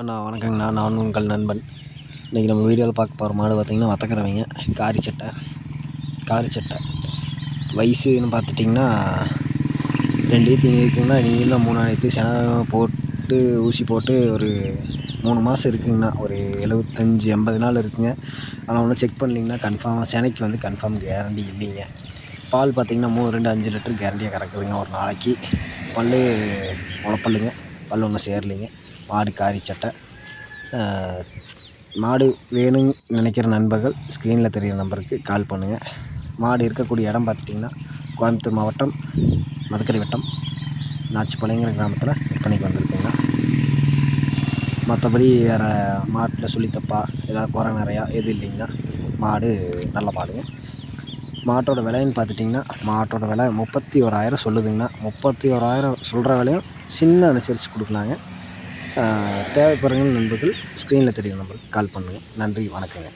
அண்ணா வணக்கங்கண்ணா. நான் உங்கள் நண்பன். இன்றைக்கி நம்ம வீடியோவில் பார்க்க போகிற மாடு பார்த்திங்கன்னா வத்தக்கறவைங்க காரி சட்டை. காரி சட்டை. வயசுன்னு பார்த்துட்டிங்கன்னா ரெண்டு ஈத்து இருக்குங்கண்ணா. நீங்களும் மூணாவது ஈத்து போட்டு ஊசி போட்டு ஒரு மூணு மாதம் இருக்குங்கண்ணா. ஒரு எழுபத்தஞ்சி எண்பது நாள் இருக்குங்க. ஆனால் ஒன்றும் செக் பண்ணலிங்கன்னா கன்ஃபார்மாக செனைக்கு வந்து கன்ஃபார்ம் கேரண்டி இல்லைங்க. பால் பார்த்திங்கன்னா மூணு ரெண்டு அஞ்சு லிட்டர் கேரண்டியாக கறக்குதுங்க. ஒரு நாளைக்கு. பல் முளப்பல்லுங்க பல் ஒன்றும் சேரலைங்க. மாடு காரி சட்டை. மாடு வேணும்னு நினைக்கிற நண்பர்கள் ஸ்க்ரீனில் தெரிகிற நம்பருக்கு கால் பண்ணுங்கள் மாடு இருக்கக்கூடிய இடம் பார்த்துட்டிங்கன்னா கோயம்புத்தூர் மாவட்டம் மதுக்கரை வட்டம் நாச்சிப்பாளையங்கிற கிராமத்தில் விற்பனைக்கு வந்திருக்குங்கண்ணா மற்றபடி வேறு மாட்டில் சுழித்தப்பா ஏதாவது குறை நிறையா எது இல்லைங்கண்ணா மாடு நல்ல மாடுங்க. மாட்டோட விலைன்னு பார்த்துட்டிங்கன்னா மாட்டோட விலை முப்பத்தி ஓராயிரம் சொல்லுதுங்கண்ணா முப்பத்தி ஓராயிரம் சொல்கிற விலையும் சின்ன அனுசரித்து கொடுக்கலாங்க. தேவைப்படுறவங்க நண்பர்கள் ஸ்க்ரீனில் தெரியும் நம்பருக்கு கால் பண்ணுங்கள் நன்றி வணக்கங்க.